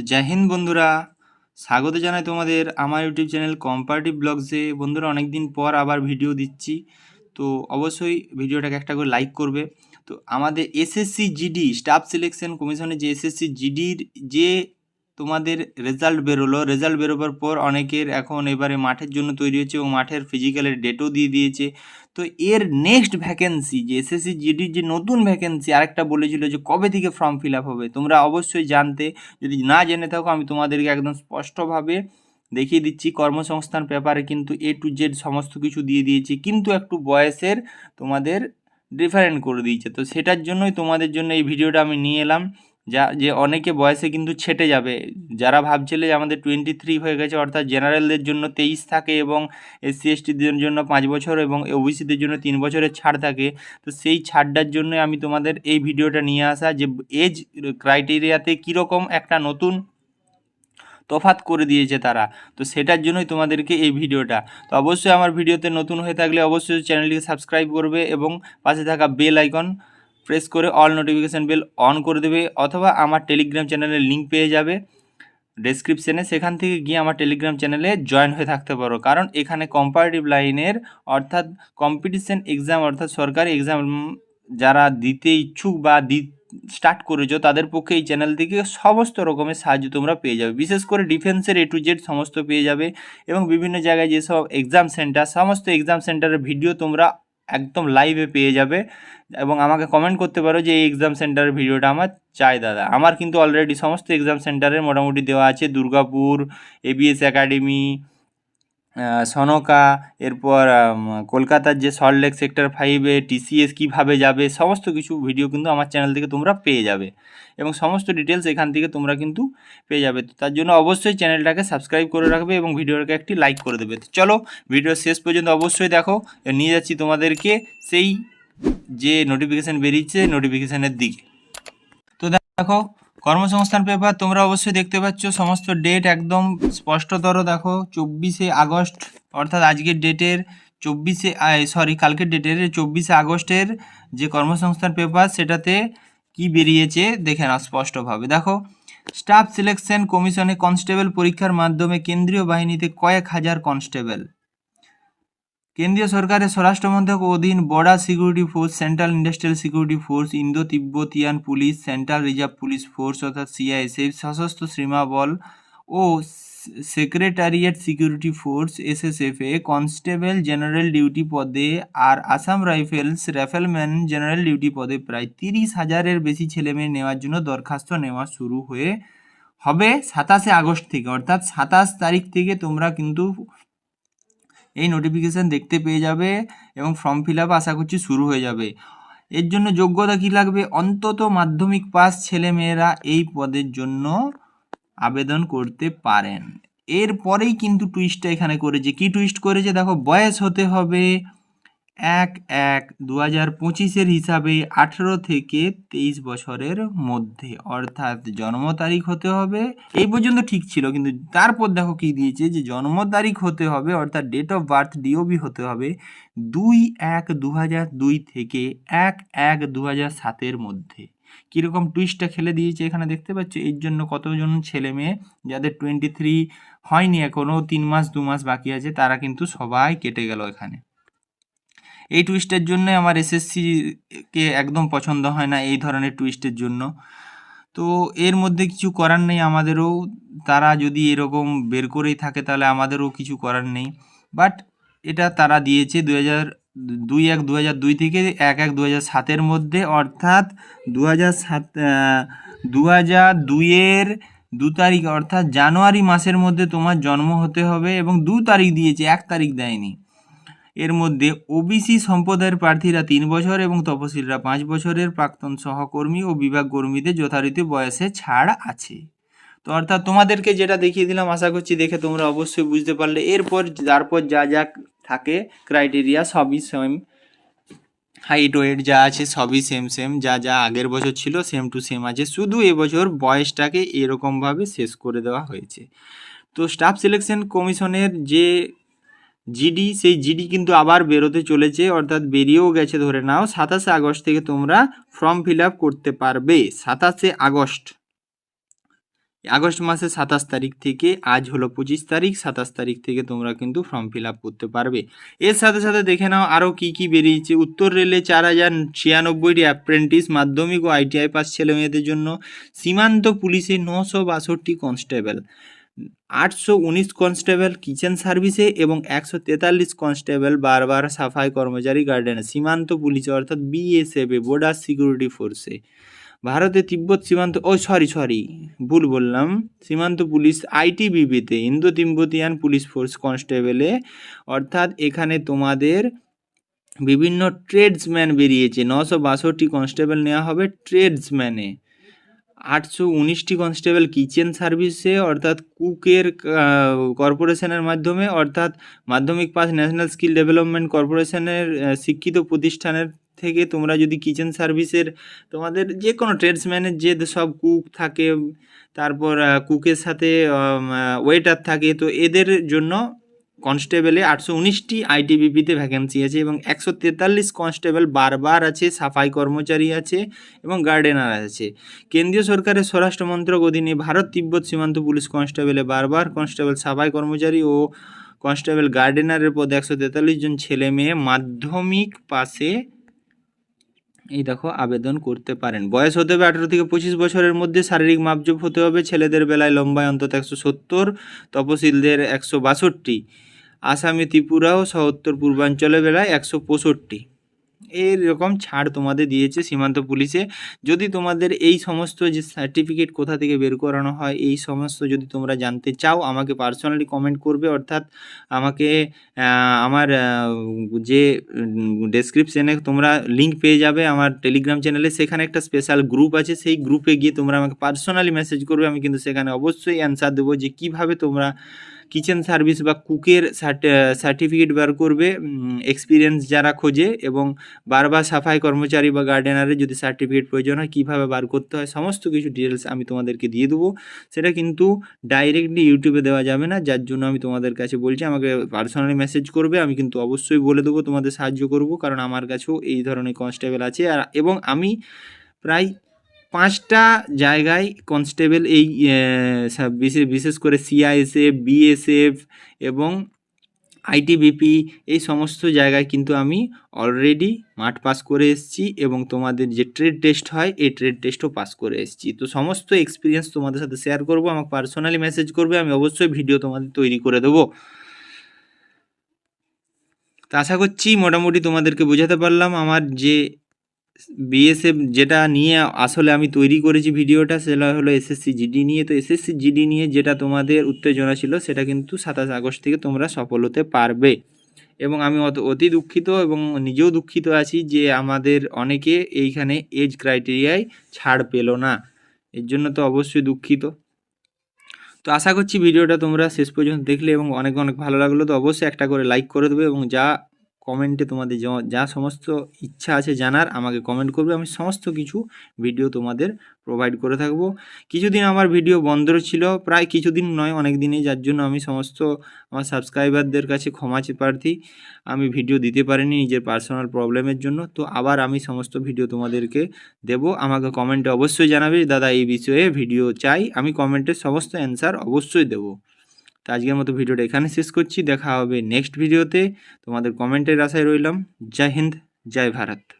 তো জয় হিন্দ বন্ধুরা। স্বাগত জানাই তোমাদের আমার ইউটিউব চ্যানেল কম্পারেটিভ ব্লগসে বন্ধুরা অনেক দিন পর আবার ভিডিও দিচ্ছি। তো অবশ্যই ভিডিওটাকে একটা করে লাইক করবে। তো আমাদের এসএসসি জিডি স্টাফ সিলেকশন কমিশনের যে এসএসসি জিডির যে তোমাদের রেজাল্ট বেরোলো। রেজাল্ট বেরোবার পর অনেকের এখন এবারে মাঠের জন্য তৈরি হচ্ছে এবং মাঠের ফিজিক্যালের ডেটও দিয়ে দিয়েছে। তো এর নেক্সট ভ্যাকেন্সি যে এসএসসি জিডির যে নতুন ভ্যাকেন্সি আরেকটা বলেছিল যে কবে থেকে ফর্ম ফিল আপ হবে? তোমরা অবশ্যই জানতে, যদি না জেনে থাকো, আমি তোমাদেরকে একদম স্পষ্টভাবে দেখিয়ে দিচ্ছি। কর্মসংস্থান পেপারে কিন্তু এ টু জেড সমস্ত কিছু দিয়ে দিয়েছি, কিন্তু একটু বয়সের তোমাদের ডিফারেন্ট করে দিয়েছে। তো সেটার জন্যই তোমাদের জন্য এই ভিডিওটা আমি নিয়ে এলাম। যা, যে অনেকে বয়সে কিন্তু ছেটে যাবে। যারা ভাবছিলে যে আমাদের টোয়েন্টি থ্রি হয়ে গেছে, অর্থাৎ জেনারেলদের জন্য তেইশ থাকে এবং এসসি এসটিদের জন্য পাঁচ বছর এবং ওবিসিদের জন্য তিন বছরের ছাড় থাকে। তো সেই ছাড়টার জন্য আমি তোমাদের এই ভিডিওটা নিয়ে আসা যে এজ ক্রাইটেরিয়াতে কীরকম একটা নতুন তফাত করে দিয়েছে তারা। তো সেটার জন্যই তোমাদেরকে এই ভিডিওটা। তো অবশ্যই আমার ভিডিওতে নতুন হয়ে থাকলে অবশ্যই চ্যানেলটিকে সাবস্ক্রাইব করবে এবং পাশে থাকা বেল আইকন প্রেস করে অল নোটিফিকেশান বেল অন করে দেবে অথবা আমার টেলিগ্রাম চ্যানেলের লিঙ্ক পেয়ে যাবে। ডেসক্রিপশনে সেখান থেকে গিয়ে আমার টেলিগ্রাম চ্যানেলে জয়েন হয়ে থাকতে পারো। কারণ এখানে কম্পারেটিভ লাইনের অর্থাৎ কম্পিটিশন এক্সাম অর্থাৎ সরকারি এক্সাম যারা দিতে ইচ্ছুক বা দি স্টার্ট করেছ, তাদের পক্ষে এই চ্যানেল থেকে সমস্ত রকমের সাহায্য তোমরা পেয়ে যাবে। বিশেষ করে ডিফেন্সের এ টু জেড সমস্ত পেয়ে যাবে এবং বিভিন্ন জায়গায় যেসব এক্সাম সেন্টার সমস্ত এক্সাম সেন্টারের ভিডিও তোমরা একদম লাইভে পেয়ে যাবে। এবং আমাকে কমেন্ট করতে পারো যে এই এক্সাম সেন্টারের ভিডিওটা আমার চাই, দাদা। আমার কিন্তু অলরেডি সমস্ত এক্সাম সেন্টারের মোটামুটি দেওয়া আছে। দুর্গাপুর এবিএস একাডেমি সনকা, এরপর কলকাতার যে সল্টলেক সেক্টর ফাইভে টিসিএস কীভাবে যাবে, সমস্ত কিছু ভিডিও কিন্তু আমার চ্যানেল থেকে তোমরা পেয়ে যাবে। এবং সমস্ত ডিটেলস এখান থেকে তোমরা কিন্তু পেয়ে যাবে। তো তার জন্য অবশ্যই চ্যানেলটাকে সাবস্ক্রাইব করে রাখবে এবং ভিডিওটাকে একটি লাইক করে দেবে। তো চলো ভিডিও শেষ পর্যন্ত অবশ্যই দেখো। নিয়ে যাচ্ছি তোমাদেরকে সেই যে নোটিফিকেশান বেরিয়েছে নোটিফিকেশানের দিকে। তো দেখো কর্মসংস্থান পেপার তোমরা অবশ্যই দেখতে পাচ্ছ, সমস্ত ডেট একদম স্পষ্টতর দেখো, চব্বিশে আগস্ট, অর্থাৎ আজকের ডেটের চব্বিশে সরি কালকের ডেটের চব্বিশে আগস্টের যে কর্মসংস্থান পেপার, সেটাতে কি বেরিয়েছে দেখে নাও স্পষ্টভাবে। দেখো স্টাফ সিলেকশন কমিশনে কনস্টেবল পরীক্ষার মাধ্যমে কেন্দ্রীয় বাহিনীতে কয়েক হাজার কনস্টেবল কেন্দ্রীয় সরকারের স্বরাষ্ট্র মন্ত্রক অধীন border security force, central industrial security force, Indo Tibetan police, central reserve police force অর্থাৎ সিআইএসএফ, সশস্ত্র সীমা বল ও secretariat security force SSF constable general duty পদে আর Assam rifles rifleman general duty পদে প্রায় তিরিশ হাজারের বেশি ছেলেমেয়ে নেওয়ার জন্য দরখাস্ত নেওয়া শুরু হয়ে হবে সাতাশে আগস্ট থেকে। অর্থাৎ সাতাশ তারিখ থেকে তোমরা কিন্তু এই নোটিফিকেশান দেখতে পেয়ে যাবে এবং ফর্ম ফিল আপ আশা করছি শুরু হয়ে যাবে। এর জন্য যোগ্যতা কি লাগবে? অন্তত মাধ্যমিক পাস ছেলেমেয়েরা এই পদের জন্য আবেদন করতে পারেন। এরপরেই কিন্তু টুইস্টটা এখানে করেছে। কি টুইস্ট করেছে? দেখো, বয়স হতে হবে এক এক দু হাজার পঁচিশের হিসাবে আঠেরো থেকে তেইশ বছরের মধ্যে। অর্থাৎ জন্ম তারিখ হতে হবে, এই পর্যন্ত ঠিক ছিল, কিন্তু তারপর দেখো কি দিয়েছে যে জন্ম তারিখ হতে হবে, অর্থাৎ ডেট অফ বার্থ ডিওবি হতে হবে দুই এক দু হাজার দুই থেকে এক এক দু হাজার সাতের মধ্যে। কীরকম টুইস্টটা খেলে দিয়েছে এখানে দেখতে পাচ্ছ, এর জন্য কতজন ছেলে মেয়ে, যাদের টোয়েন্টি থ্রি হয়নি এখনও তিন মাস, দু মাস বাকি আছে, তারা কিন্তু সবাই কেটে গেল এখানে। এই টুইস্টের জন্য আমার এসএসসিকে একদম পছন্দ হয় না এই ধরনের টুইস্টের জন্য। তো এর মধ্যে কিছু করার নেই আমাদেরও। তারা যদি এরকম বের করেই থাকে তাহলে আমাদেরও কিছু করার নেই। বাট এটা তারা দিয়েছে দু হাজার দুই এক দু হাজার দুই থেকে এক এক দু হাজার সাতের মধ্যে। অর্থাৎ দু হাজার সাত দু হাজার দুইয়ের দু তারিখ, অর্থাৎ জানুয়ারি মাসের মধ্যে তোমার জন্ম হতে হবে এবং দু তারিখ দিয়েছে, এক তারিখ দেয়নি। এর মধ্যে ওবিসি সম্প্রদায়ের প্রার্থীরা তিন বছর এবং তপশিলরা পাঁচ বছরের প্রাক্তন সহকর্মী ও বিভাগ কর্মীদের যথারীতি বয়সে ছাড় আছে। তো অর্থাৎ তোমাদেরকে যেটা দেখিয়ে দিলাম, আশা করছি দেখে তোমরা অবশ্যই বুঝতে পারলে। এরপর, তারপর যা যা থাকে, ক্রাইটেরিয়া সবই সেম হাইট ওয়েট যা আছে সবই সেম সেম যা যা আগের বছর ছিল সেম টু সেম আছে। শুধু এবছর বয়সটাকে এরকমভাবে শেষ করে দেওয়া হয়েছে। তো স্টাফ সিলেকশন কমিশনের যে জিডি, সেই জিডি কিন্তু আবার বেরোতে চলেছে, অর্থাৎ বেরিয়েও গেছে ধরে নাও, সাতাশে আগস্ট থেকে তোমরা ফর্ম ফিল করতে পারবে, সাতাশে আগস্ট। আগস্ট মাসের সাতাশ তারিখ থেকে, আজ হলো পঁচিশ তারিখ, সাতাশ তারিখ থেকে তোমরা কিন্তু ফর্ম ফিল করতে পারবে। এর সাথে সাথে দেখে নাও আরও কী কী বেরিয়েছে। উত্তর রেলে চার হাজার ছিয়ানব্বইটি অ্যাপ্রেন্টিস মাধ্যমিক ও আইটিআই পাস ছেলে মেয়েদের জন্য, সীমান্ত পুলিশে নশো বাষট্টি কনস্টেবল আটশো উনিশ কনস্টেবল কিচেন সার্ভিসে এবং একশো তেতাল্লিশ কনস্টেবল বারবার সাফাই কর্মচারী গার্ডেনে। সীমান্ত পুলিশে অর্থাৎ বিএসএফে বর্ডার সিকিউরিটি ফোর্সে ভারতে তিব্বত সীমান্ত, ও সরি সরি ভুল বললাম। সীমান্ত পুলিশ আইটিবিপিতে, ইন্দো তিব্বতিয়ান পুলিশ ফোর্স কনস্টেবলে, অর্থাৎ এখানে তোমাদের বিভিন্ন ট্রেডসম্যান বেরিয়েছে। নশো বাষট্টি কনস্টেবল নেওয়া হবে ট্রেডসম্যানে আটশো উনিশটি কনস্টেবল কিচেন সার্ভিসে, অর্থাৎ কুকের কর্পোরেশনের মাধ্যমে, অর্থাৎ মাধ্যমিক পাস ন্যাশনাল স্কিল ডেভেলপমেন্ট কর্পোরেশনের শিক্ষিত প্রতিষ্ঠানের থেকে তোমরা যদি কিচেন সার্ভিসের তোমাদের যে কোনো ট্রেডসম্যানের যে সব কুক থাকে, তারপর কুকের সাথে ওয়েটার থাকে, তো এদের জন্য কনস্টেবলে আটশো উনিশটি আইটিবিপিতে ভ্যাকেন্সি আছে এবং একশো তেতাল্লিশ কনস্টেবল বারবার আছে, সাফাই কর্মচারী আছে এবং গার্ডেনার আছে। কেন্দ্রীয় সরকারের স্বরাষ্ট্র মন্ত্রক অধীনে ভারত তিব্বত সীমান্ত পুলিশ কনস্টেবলে বারবার কনস্টেবল, সাফাই কর্মচারী ও কনস্টেবল গার্ডেনারের পদে একশো তেতাল্লিশ জন ছেলে মেয়ে মাধ্যমিক পাশে এই দেখো আবেদন করতে পারেন। বয়স হতে হবে আঠেরো থেকে পঁচিশ বছরের মধ্যে, শারীরিক মাপজোপ হতে হবে, ছেলেদের বেলায় লম্বায় অন্তত একশো সত্তর, তপশিলদের একশো বাষট্টি। আসামি ত্রিপুরা ও উত্তর পূর্বাঞ্চলের বেলায় একশো পঁয়ষট্টি। এইরকম ছাড় তোমাদের দিয়েছে সীমান্ত পুলিশে। যদি তোমাদের এই সমস্ত যে সার্টিফিকেট কোথা থেকে বের করানো হয়, এই সমস্ত যদি তোমরা জানতে চাও, আমাকে পার্সোনালি কমেন্ট করবে। অর্থাৎ আমাকে আমার যে ডেসক্রিপশানে তোমরা লিঙ্ক পেয়ে যাবে আমার টেলিগ্রাম চ্যানেলে সেখানে একটা স্পেশাল গ্রুপ আছে। সেই গ্রুপে গিয়ে তোমরা আমাকে পার্সোনালি মেসেজ করবে। আমি কিন্তু সেখানে অবশ্যই অ্যান্সার দেবো যে কীভাবে তোমরা কিচেন সার্ভিস বা কুকের সার্টিফিকেট বার করবে এক্সপিরিয়েন্স যারা খোঁজে এবং বারবার সাফাই কর্মচারী বা গার্ডেনারের যদি সার্টিফিকেট প্রয়োজন হয়, কীভাবে বার করতে হয়, সমস্ত কিছু ডিটেলস আমি তোমাদেরকে দিয়ে দেবো। সেটা কিন্তু ডাইরেক্টলি ইউটিউবে দেওয়া যাবে না, যার জন্য আমি তোমাদের কাছে বলছি, আমাকে পার্সোনালি মেসেজ করবে, আমি কিন্তু অবশ্যই বলে দেবো তোমাদের সাহায্য করব, কারণ আমার কাছেও এই ধরনের কনস্টেবল আছে। আর এবং আমি প্রায় পাঁচটা জায়গায় কনস্টেবল এই বিশেষ বিশেষ করে সিআইএসএফ বিএসএফ এবং আইটিবিপি এই সমস্ত জায়গায় কিন্তু আমি অলরেডি মাঠ পাস করে এসেছি এবং তোমাদের যে ট্রেড টেস্ট হয়, এই ট্রেড টেস্টও পাস করে এসেছি। তো সমস্ত এক্সপিরিয়েন্স তোমাদের সাথে শেয়ার করব, আমাকে পার্সোনালি মেসেজ করবে, আমি অবশ্যই ভিডিও তোমাদের তৈরি করে দেবো। তো আশা করছি মোটামুটি তোমাদেরকে বোঝাতে পারলাম, আমার যে বিএসএফ যেটা নিয়ে আসলে আমি তৈরি করেছি ভিডিওটা, সেটা হলো এসএসসি জিডি নিয়ে। তো এসএসসি জিডি নিয়ে যেটা তোমাদের উত্তেজনা ছিল, সেটা কিন্তু সাতাশ আগস্ট থেকে তোমরা সফল হতে পারবে। এবং আমি অত- অতি দুঃখিত এবং নিজেও দুঃখিত আছি যে আমাদের অনেকে এইখানে এজ ক্রাইটেরিয়ায় ছাড় পেল না। এর জন্য তো অবশ্যই দুঃখিত। তো আশা করছি ভিডিওটা তোমরা শেষ পর্যন্ত দেখলে এবং অনেক অনেক ভালো লাগল। তো অবশ্যই একটা করে লাইক করে দেবে এবং যা কমেন্টে তোমাদের য- সমস্ত ইচ্ছা আছে জানার, আমাকে কমেন্ট করবে। আমি সমস্ত কিছু ভিডিও তোমাদের প্রোভাইড করে থাকব। কিছুদিন আমার ভিডিও বন্ধ ছিল, প্রায় কিছুদিন নয়, অনেক দিনই। যার জন্য আমি সমস্ত আমার সাবস্ক্রাইবারদের কাছে ক্ষমা প্রার্থী। আমি ভিডিও দিতে পারিনি নিজের পার্সোনাল প্রবলেমের জন্য। তো আবার আমি সমস্ত ভিডিও তোমাদেরকে দেব। আমাকে কমেন্টে অবশ্যই জানাবে দাদা, এই বিষয়ে ভিডিও চাই। আমি কমেন্টের সমস্ত অ্যান্সার অবশ্যই দেবো। তো আজকের মতো ভিডিওটা এখানে শেষ করছি। দেখা হবে নেক্সট ভিডিওতে তোমাদের কমেন্টের আশায় রইলাম। জয় হিন্দ, জয় ভারত।